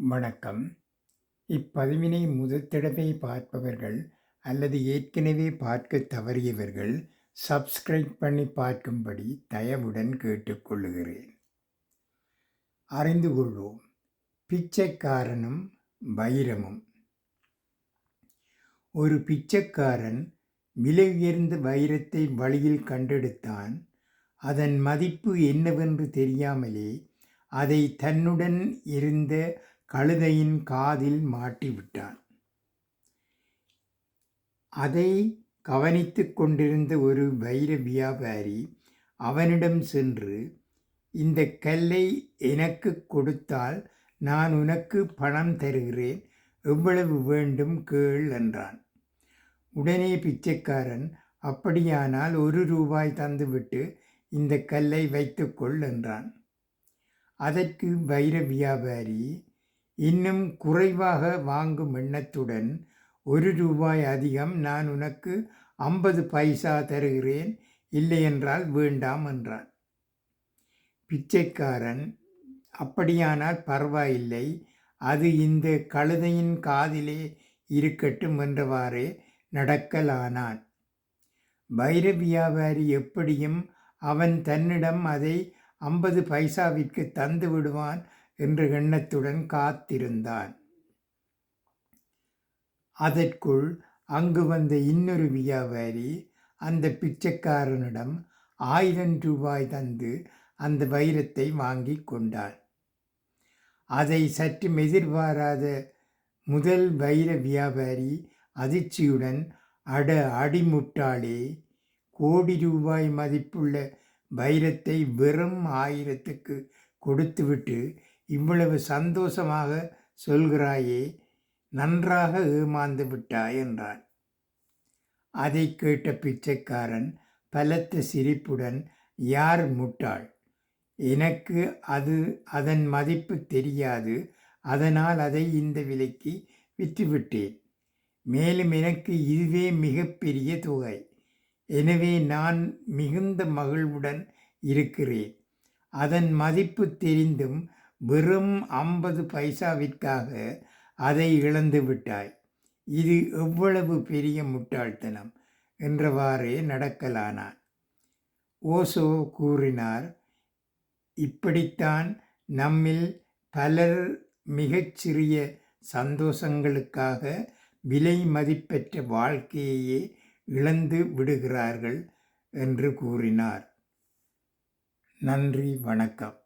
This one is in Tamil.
வணக்கம். இப்பதிவினை முதற் தடவை பார்ப்பவர்கள் அல்லது ஏற்கனவே பார்க்க தவறியவர்கள் சப்ஸ்கிரைப் பண்ணி பார்க்கும்படி தயவுடன் கேட்டுக்கொள்ளுகிறேன். அறிந்து கொள்வோம். பிச்சைக்காரனும் வைரமும். ஒரு பிச்சைக்காரன் விலை உயர்ந்த வைரத்தை வழியில் கண்டெடுத்தான். அதன் மதிப்பு என்னவென்று தெரியாமலே அதை தன்னுடன் இருந்த கழுதையின் காதில் மாட்டிவிட்டான். அதை கவனித்து கொண்டிருந்த ஒரு வைர வியாபாரி அவனிடம் சென்று இந்த கல்லை எனக்கு கொடுத்தால் நான் உனக்கு பணம் தருகிறேன் எவ்வளவு வேண்டும் கேள் என்றான். உடனே பிச்சைக்காரன் அப்படியானால் ஒரு ரூபாய் தந்துவிட்டு இந்த கல்லை வைத்துக்கொள் என்றான். அதற்கு வைர வியாபாரி இன்னும் குறைவாக வாங்கும் எண்ணத்துடன் ஒரு ரூபாய் அதிகம் நான் உனக்கு ஐம்பது பைசா தருகிறேன் இல்லையென்றால் வேண்டாம் என்றான். பிச்சைக்காரன் அப்படியானால் பரவாயில்லை அது இந்த கழுதையின் காதிலே இருக்கட்டும் என்றவாறே நடக்கலானான். வைர வியாபாரி எப்படியும் அவன் தன்னிடம் அதை ஐம்பது பைசாவிற்கு தந்து விடுவான் என்ற எண்ணத்துடன் காத்திருந்தான். அதற்குள் அங்கு வந்த இன்னொரு வியாபாரி அந்த பிச்சைக்காரனிடம் ஆயிரம் ரூபாய் தந்து அந்த வைரத்தை வாங்கி கொண்டான் அதை சற்று எதிர்பாராத முதல் வைர வியாபாரி அதிர்ச்சியுடன் அட அடிமுட்டாளே கோடி ரூபாய் மதிப்புள்ள வைரத்தை வெறும் ஆயிரத்துக்கு கொடுத்துவிட்டு இவ்வளவு சந்தோஷமாக சொல்கிறாயே நன்றாக ஏமாந்து விட்டாய் என்றான். அதை கேட்ட பிச்சைக்காரன் பலத்த சிரிப்புடன் யார் முட்டாள்? எனக்கு அது அதன் மதிப்பு தெரியாது. அதனால் அதை இந்த விலைக்கு விற்றுவிட்டேன். மேலும் எனக்கு இதுவே மிகப்பெரிய தொகை. எனவே நான் மிகுந்த மகிழ்வுடன் இருக்கிறேன். அதன் மதிப்பு தெரிந்தும் வெறும் ஐம்பது பைசாவிற்காக அதை இழந்து விட்டாய். இது எவ்வளவு பெரிய முட்டாள்தனம்? என்றவாறே நடக்கலானான். ஓசோ கூறினார் இப்படித்தான் நம்மில் பலர் மிகச்சிறிய சந்தோஷங்களுக்காக விலை மதிப்பெற்ற வாழ்க்கையையே இழந்து விடுகிறார்கள் என்று கூறினார். நன்றி வணக்கம்.